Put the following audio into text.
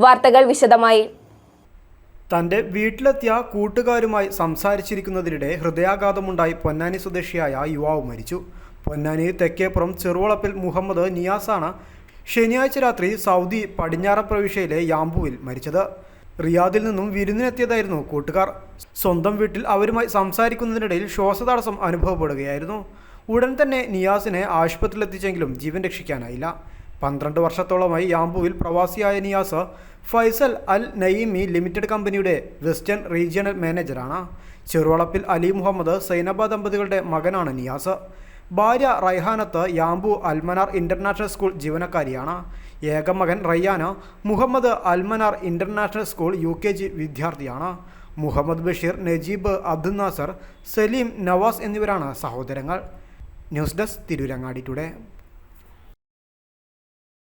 വാർത്തകൾ വിശദമായി. തന്റെ വീട്ടിലെത്തിയ കൂട്ടുകാരുമായി സംസാരിച്ചിരിക്കുന്നതിനിടെ ഹൃദയാഘാതമുണ്ടായി പൊന്നാനി സ്വദേശിയായ യുവാവ് മരിച്ചു. പൊന്നാനി തെക്കേപ്പുറം ചെറുവളപ്പിൽ മുഹമ്മദ് നിയാസാണ് ശനിയാഴ്ച രാത്രി സൗദി പടിഞ്ഞാറൻ പ്രവിശ്യയിലെ യാംബുവിൽ മരിച്ചത്. റിയാദിൽ നിന്നും വിരുന്നിനെത്തിയതായിരുന്നു കൂട്ടുകാർ. സ്വന്തം വീട്ടിൽ അവരുമായി സംസാരിക്കുന്നതിനിടയിൽ ശ്വാസതടസ്സം അനുഭവപ്പെടുകയായിരുന്നു. ഉടൻ തന്നെ നിയാസിനെ ആശുപത്രിയിലെത്തിച്ചെങ്കിലും ജീവൻ രക്ഷിക്കാനായില്ല. പന്ത്രണ്ട് വർഷത്തോളമായി യാംബുവിൽ പ്രവാസിയായ Niyas Faisal Al Naeemi limited കമ്പനിയുടെ വെസ്റ്റേൺ റീജിയണൽ മാനേജറാണ്. ചെറുവളപ്പിൽ അലി മുഹമ്മദ് സൈനബ ദമ്പതികളുടെ മകനാണ് നിയാസ്. ഭാര്യ Raihanath Yanbu Al Manar international school ജീവനക്കാരിയാണ്. ഏക മകൻ Rayyana Muhammad Al Manar international school U K G വിദ്യാർത്ഥിയാണ്. മുഹമ്മദ് ബഷീർ നജീബ് അബ്ദുൽ നാസർ സലീം നവാസ് എന്നിവരാണ് സഹോദരങ്ങൾ. News desk Tirurangadi today.